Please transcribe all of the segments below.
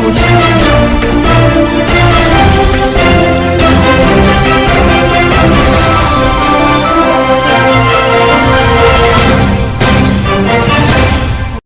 Saúde.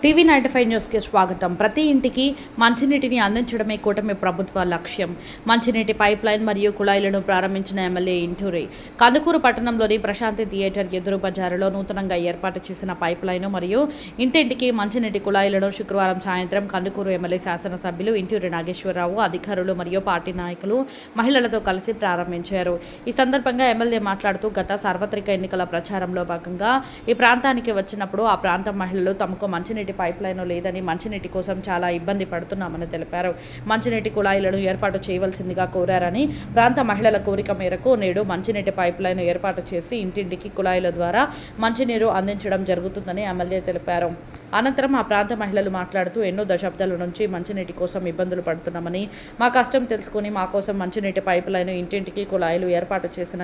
TV ninety five న్యూస్కి స్వాగతం. ప్రతి ఇంటికి మంచినీటిని అందించడమే కూటమి ప్రభుత్వ లక్ష్యం. మంచినీటి పైప్ లైన్ మరియు కుళాయిలను ప్రారంభించిన ఎమ్మెల్యే ఇంటూరి. కందుకూరు పట్టణంలోని ప్రశాంతి థియేటర్ ఎదురు బజారులో నూతనంగా ఏర్పాటు చేసిన పైప్ లైన్ మరియు ఇంటింటికి మంచినీటి కుళాయిలను శుక్రవారం సాయంత్రం కందుకూరు ఎమ్మెల్యే శాసనసభ్యులు ఇంటూరి నాగేశ్వరరావు అధికారులు మరియు పార్టీ నాయకులు మహిళలతో కలిసి ప్రారంభించారు. ఈ సందర్భంగా ఎమ్మెల్యే మాట్లాడుతూ గత సార్వత్రిక ఎన్నికల ప్రచారంలో భాగంగా ఈ ప్రాంతానికి వచ్చినప్పుడు ఆ ప్రాంత మహిళలు తమకు మంచినీటి పైప్ లైన్ లేదని మంచినీటి కోసం చాలా ఇబ్బంది పడుతున్నామని తెలిపారు. మంచినీటి కుళాయిలను ఏర్పాటు చేయవలసిందిగా కోరారని ప్రాంత మహిళల కోరిక మేరకు నేడు మంచినీటి పైప్ లైన్ ఏర్పాటు చేసి ఇంటింటికి కుళాయిల ద్వారా మంచినీరు అందించడం జరుగుతుందని ఎమ్మెల్యే తెలిపారు. అనంతరం ఆ ప్రాంత మహిళలు మాట్లాడుతూ ఎన్నో దశాబ్దాల నుంచి మంచినీటి కోసం ఇబ్బందులు పడుతున్నామని మా కష్టం తెలుసుకుని మా కోసం మంచినీటి పైప్ లైన్ ఇంటింటికి కుళాయిలు ఏర్పాటు చేసిన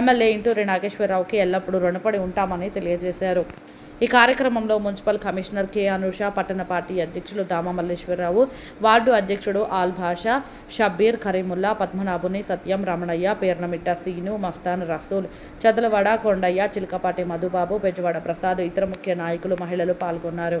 ఎమ్మెల్యే ఇంటూరి నాగేశ్వరరావుకి ఎల్లప్పుడూ రుణపడి ఉంటామని తెలియజేశారు. ఈ కార్యక్రమంలో మున్సిపల్ కమిషనర్ కె అనుష పట్టణ పార్టీ అధ్యక్షులు దామ మల్లేశ్వరరావు వార్డు అధ్యక్షుడు ఆల్ భాషా షబ్బీర్ కరీముల్లా పద్మనాభుని సత్యం రమణయ్య పేర్నమిట్ట సీను మస్తాన్ రసూల్ చదలవాడ కొండయ్య చిలకపాటి మధుబాబు బెజవాడ ప్రసాద్ ఇతర ముఖ్య నాయకులు మహిళలు పాల్గొన్నారు.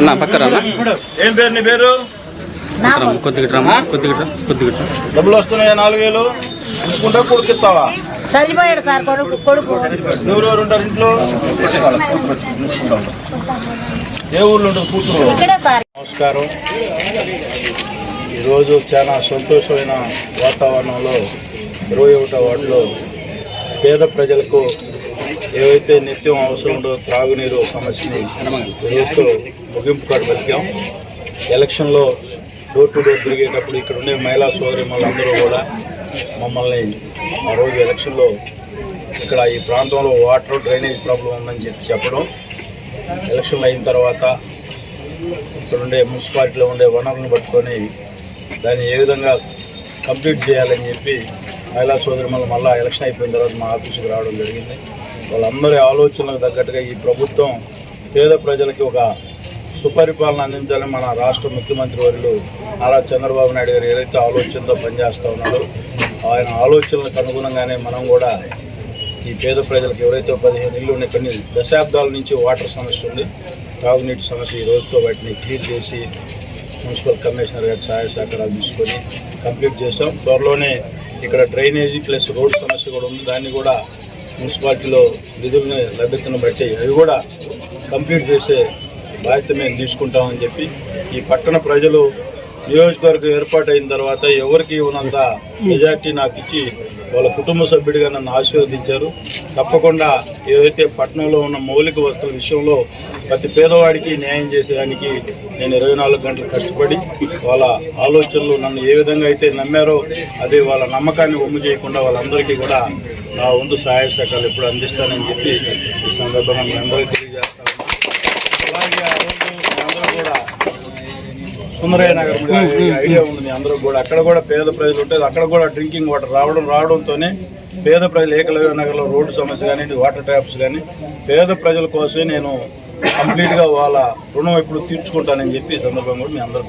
అన్న అన్న? ఏం పేరు నీ పేరు? కొద్దిగా కొద్దిగా కొద్దిగా. డబ్బులు వస్తున్నాయా నాలుగు వేలు ఉంచుకుంటా కొడుకిస్తావా? చనిపోయాడు సార్ కొడుకు కొడుకు. ఎవరెవరు ఉంటారు ఇంట్లో? ఏ ఊర్లో ఉంటుంది కూతురు ఇక్కడే సార్. నమస్కారం. ఈరోజు చాలా సంతోషమైన వాతావరణంలో ఇరవై ఒకటో వార్డులో పేద ప్రజలకు ఏవైతే నిత్యం అవసరం ఉండో త్రాగునీరు సమస్యని ఈరోజుతో ముగింపు కాడ ఎలక్షన్లో డోర్ టు డోర్ తిరిగేటప్పుడు ఇక్కడ ఉండే మహిళా సోదరి మళ్ళందరూ కూడా మమ్మల్ని ఆ రోజు ఎలక్షన్లో ఇక్కడ ఈ ప్రాంతంలో వాటర్ డ్రైనేజ్ ప్రాబ్లం ఉందని చెప్పి చెప్పడం. ఎలక్షన్లు అయిన తర్వాత ఇక్కడ ఉండే మున్సిపాలిటీలో ఉండే వనరులను పట్టుకొని దాన్ని ఏ విధంగా కంప్లీట్ చేయాలని చెప్పి మహిళా సోదరి మళ్ళీ మళ్ళీ ఎలక్షన్ అయిపోయిన తర్వాత మా ఆఫీసుకు రావడం జరిగింది. వాళ్ళందరి ఆలోచనలకు తగ్గట్టుగా ఈ ప్రభుత్వం పేద ప్రజలకి ఒక సుపరిపాలన అందించాలని మన రాష్ట్ర ముఖ్యమంత్రి వర్యులు నారా చంద్రబాబు నాయుడు గారు ఏదైతే ఆలోచనతో పనిచేస్తూ ఉన్నారో ఆయన ఆలోచనలకు అనుగుణంగానే మనం కూడా ఈ పేద ప్రజలకు ఎవరైతే పదిహేను ఇళ్ళు ఉన్నాయి కొన్ని దశాబ్దాల నుంచి వాటర్ సమస్య ఉంది. తాగునీటి సమస్య ఈ రోజుతో వాటిని క్లియర్ చేసి మున్సిపల్ కమిషనర్ గారి సహాయ సహకారాలు తీసుకొని కంప్లీట్ చేస్తాం. త్వరలోనే ఇక్కడ డ్రైనేజీ ప్లస్ రోడ్ సమస్య కూడా ఉంది. దాన్ని కూడా మున్సిపాలిటీలో నిధులను లభ్యతను బట్టి అవి కూడా కంప్లీట్ చేసే బాధ్యత మేము తీసుకుంటామని చెప్పి ఈ పట్టణ ప్రజలు నియోజకవర్గం ఏర్పాటైన తర్వాత ఎవరికి ఇవ్వనంత మెజార్టీ నాకు ఇచ్చి వాళ్ళ కుటుంబ సభ్యుడిగా నన్ను ఆశీర్వదించారు. తప్పకుండా ఏదైతే పట్టణంలో ఉన్న మౌలిక వస్తువుల విషయంలో ప్రతి పేదవాడికి న్యాయం చేసేదానికి నేను ఇరవై నాలుగు గంటలు కష్టపడి వాళ్ళ ఆలోచనలు నన్ను ఏ విధంగా అయితే నమ్మారో అదే వాళ్ళ నమ్మకాన్ని ఒమ్ము చేయకుండా వాళ్ళందరికీ కూడా నా వంతు సహాయ శాఖలు ఎప్పుడు అందిస్తానని చెప్పి ఈ సందర్భంగా మీ అందరికీ తెలియజేస్తాను అలాగే ఆ రోజు మీ అందరూ కూడా సుందరయ్య నగర్ ఐడియా ఉంది. అందరూ కూడా అక్కడ కూడా పేద ప్రజలు ఉంటే అక్కడ కూడా డ్రింకింగ్ వాటర్ రావడం రావడంతోనే పేద ప్రజలు ఏకలవ్య నగర్లో రోడ్డు సమస్య కానీ వాటర్ ట్యాప్స్ కానీ పేద ప్రజల కోసమే నేను కంప్లీట్గా వాళ్ళ రుణం ఎప్పుడు తీర్చుకుంటానని చెప్పి ఈ సందర్భంగా కూడా మీ అందరూ